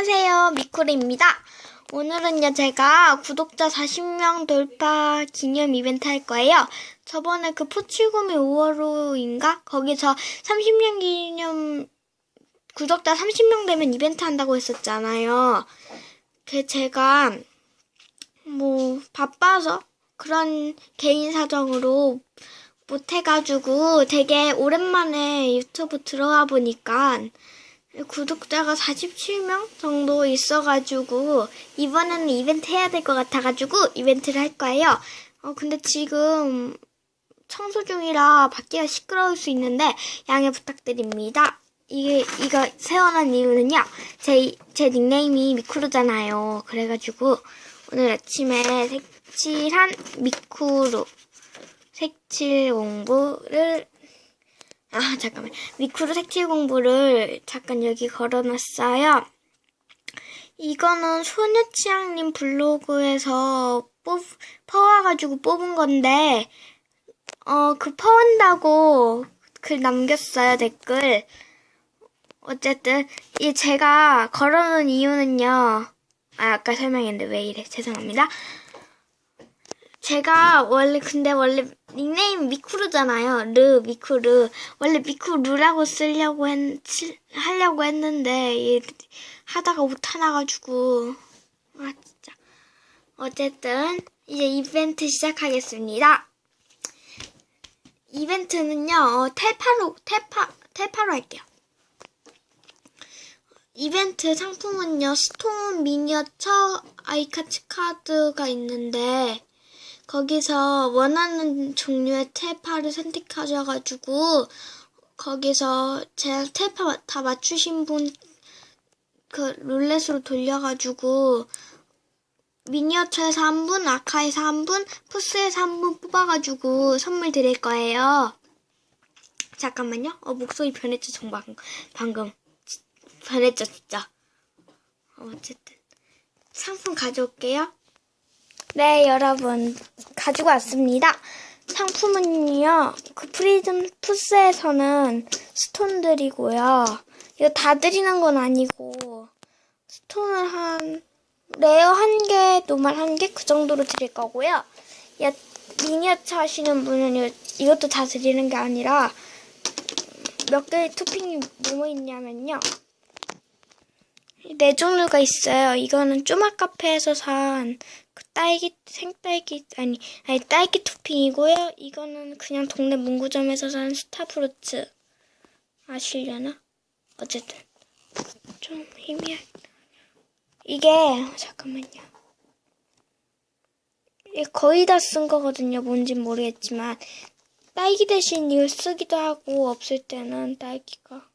안녕하세요. 미쿠리입니다. 오늘은요, 제가 구독자 40명 돌파 기념 이벤트 할 거예요. 저번에 그 포치구미 5월호인가? 거기서 30년 기념, 구독자 30명 되면 이벤트 한다고 했었잖아요. 그 제가, 뭐, 바빠서 그런 개인 사정으로 못해가지고 되게 오랜만에 유튜브 들어와 보니까 구독자가 47명 정도 있어가지고 이번에는 이벤트 해야 될 것 같아가지고 이벤트를 할 거예요. 어 근데 지금 청소 중이라 밖이가 시끄러울 수 있는데 양해 부탁드립니다. 이게 이거 세워놓은 이유는요. 제 제 닉네임이 미쿠루잖아요. 그래가지고 오늘 아침에 색칠한 미쿠루 색칠 공부를 아, 잠깐만. 미쿠르 색칠 공부를 잠깐 여기 걸어놨어요. 이거는 소녀치앙님 블로그에서 뽑, 퍼와가지고 뽑은 건데, 어, 그 퍼온다고 글 남겼어요, 댓글. 어쨌든, 이 제가 걸어놓은 이유는요. 아, 아까 설명했는데 왜 이래. 죄송합니다. 제가 원래 근데 원래 닉네임 미쿠르잖아요. 르 미쿠르. 원래 미쿠르라고 쓰려고 했 하려고 했는데 이, 하다가 못 하나 가지고 아 진짜. 어쨌든 이제 이벤트 시작하겠습니다. 이벤트는요. 어, 텔파로 텔파 텔파로 할게요. 이벤트 상품은요. 스톤 미니어처 아이카츠 카드가 있는데 거기서 원하는 종류의 텔파를 선택하셔가지고 거기서 제 텔파 다 맞추신 분 그 룰렛으로 돌려가지고 미니어처에서 한 분, 아카에서 한 분, 푸스에서 한 분 뽑아가지고 선물 드릴 거예요. 잠깐만요. 어 목소리 변했죠, 정말 방금 변했죠, 진짜. 어, 어쨌든 상품 가져올게요. 네, 여러분. 가지고 왔습니다. 상품은요, 그 프리즘 푸스에서는 스톤들이고요. 이거 다 드리는 건 아니고, 스톤을 한, 레어 한 개, 노말 한 개, 그 정도로 드릴 거고요. 야, 미니어처 하시는 분은 이, 이것도 다 드리는 게 아니라, 몇 개의 토핑이 뭐뭐 있냐면요. 네 종류가 있어요. 이거는 쪼마 카페에서 산그 딸기 생딸기 아니 아니 딸기 토핑이고요. 이거는 그냥 동네 문구점에서 산 스타프루츠 아시려나? 어쨌든 좀 희미한 이게 잠깐만요. 거의 다 쓴 거거든요. 뭔진 모르겠지만 딸기 대신 이걸 쓰기도 하고 없을 때는 딸기가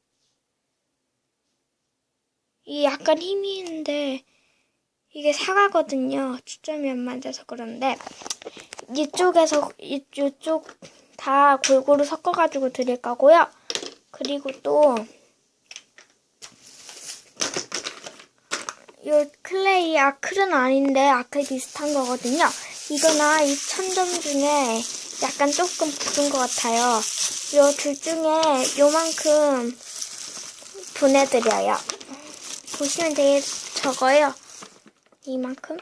이 약간 힘이 있는데 이게 사과거든요. 초점이 안 맞아서 그런데 이쪽에서 이, 이쪽 다 골고루 섞어가지고 드릴 거고요. 그리고 또 이 클레이 아클은 아닌데 아클 비슷한 거거든요. 이거나 이 천점 중에 약간 조금 부은 것 같아요. 이 둘 중에 요만큼 보내드려요. 보시면 되게 적어요. 이만큼,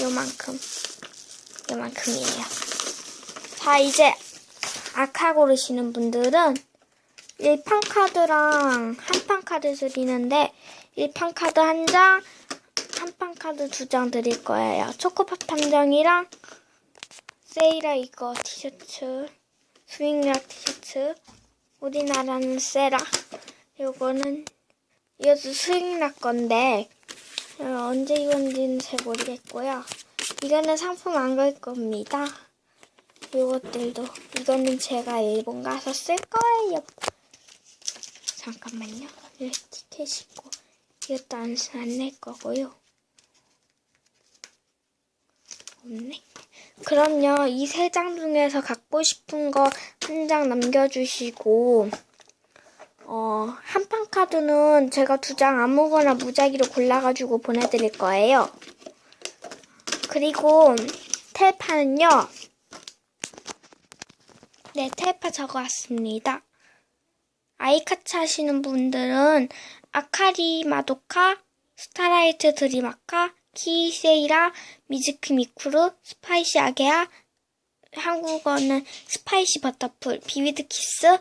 요만큼, 요만큼이에요. 자, 이제 아카 고르시는 분들은 1판 카드랑 한 판 카드 드리는데 1판 카드 한 장, 한 판 카드 두 장 드릴 거예요. 초코팝 한 장이랑 세이라 이거 티셔츠, 스윙락 티셔츠, 우리나라는 세라. 요거는 이것도 스윙락 건데 어, 언제 입었는지는 잘 모르겠고요. 이거는 상품 안 걸 겁니다. 요것들도 이거는 제가 일본 가서 쓸 거예요. 잠깐만요. 이렇게 티켓이고 이것도 안낼 거고요. 없네. 그럼요. 이 세 장 중에서 갖고 싶은 거 한 장 남겨주시고 어, 한판 카드는 제가 두 장 아무거나 무작위로 골라가지고 보내드릴 거예요. 그리고 텔파는요. 네, 텔파 적어왔습니다. 아이카츠 하시는 분들은 아카리 마도카, 스타라이트 드리마카, 키세이라, 미즈키 미쿠르, 스파이시 아게아, 한국어는 스파이시 버터풀, 비비드 키스,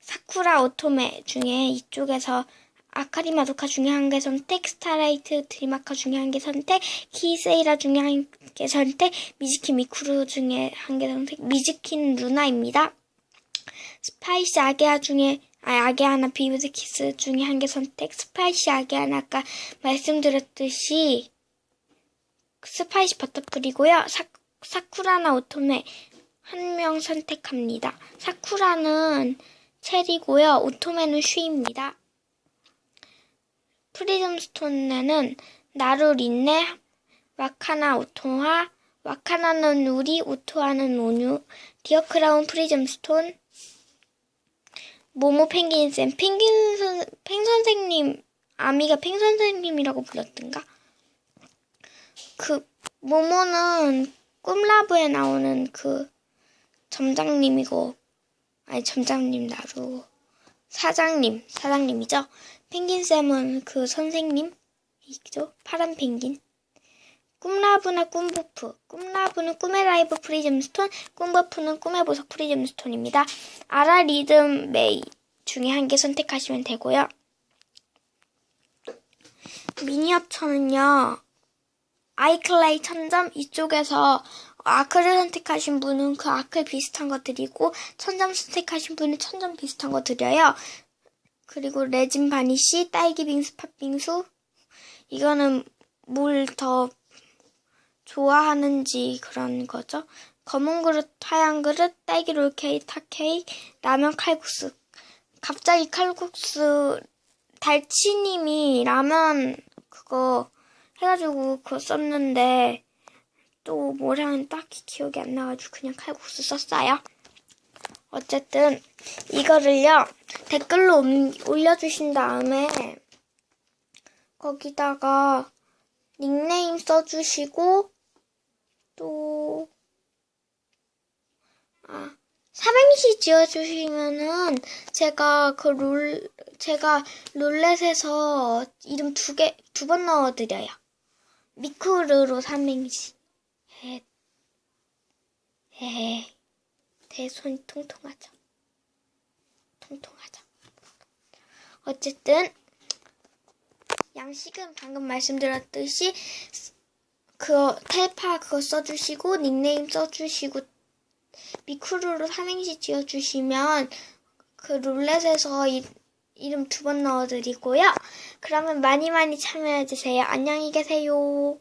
사쿠라 오토메 중에 이쪽에서 아카리 마 도카 중에 한개 선택, 스타라이트 드리마카 중에 한개 선택, 키세이라 중에 한 개 선택, 미즈키 미쿠르 중에 한개 선택, 미즈킨 루나입니다. 스파이시 아게아 중에 아 아게아나 비비드 키스 중에 한 개 선택, 스파이시 아게아나 아까 말씀드렸듯이 스파이시 버터풀이고요. 사, 사쿠라나 오토메 한 명 선택합니다. 사쿠라는 체리고요. 오토메는 쉬입니다. 프리즘 스톤에는 나루 린네, 와카나 오토하, 와카나는 우리, 오토하는 온유, 디어크라운 프리즘 스톤, 모모 펭귄 쌤, 펭귄 선, 펭 선생님, 아미가 펭 선생님이라고 불렀던가? 그, 모모는 꿈라브에 나오는 그, 점장님이고, 아니, 점장님 나루, 사장님, 사장님이죠? 펭귄쌤은 그 선생님 이죠? 파란 펭귄. 꿈라브나 꿈버프. 꿈라브는 꿈의 라이브 프리즘 스톤, 꿈버프는 꿈의 보석 프리즘 스톤입니다. 아라 리듬 메이 중에 한 개 선택하시면 되고요. 미니어처는요. 아이클라이 천점 이쪽에서 아크를 선택하신 분은 그 아크 비슷한 거 드리고 천점 선택하신 분은 천점 비슷한 거 드려요. 그리고 레진 바니쉬, 딸기 빙수, 팥빙수. 이거는 뭘 더 좋아하는지 그런 거죠. 검은 그릇, 하얀 그릇, 딸기 롤케이크, 탁케이크, 라면 칼국수. 갑자기 칼국수 달치님이 라면 그거 해가지고 그거 썼는데 또 뭐라는 딱히 기억이 안 나가지고 그냥 칼국수 썼어요. 어쨌든 이거를요 댓글로 옮- 올려주신 다음에 거기다가 닉네임 써주시고 또 아, 삼행시 지어주시면은 제가 그 롤 제가 롤렛에서 이름 두 개 두 번 넣어드려요. 미쿠르로 삼행시. 해. 해. 대손이 통통하죠. 통통하죠. 어쨌든 양식은 방금 말씀드렸듯이 그 텔파 그거 써주시고 닉네임 써주시고 미쿠루로 삼행시 지어주시면 그 룰렛에서 이, 이름 두 번 넣어드리고요. 그러면 많이 많이 참여해주세요. 안녕히 계세요.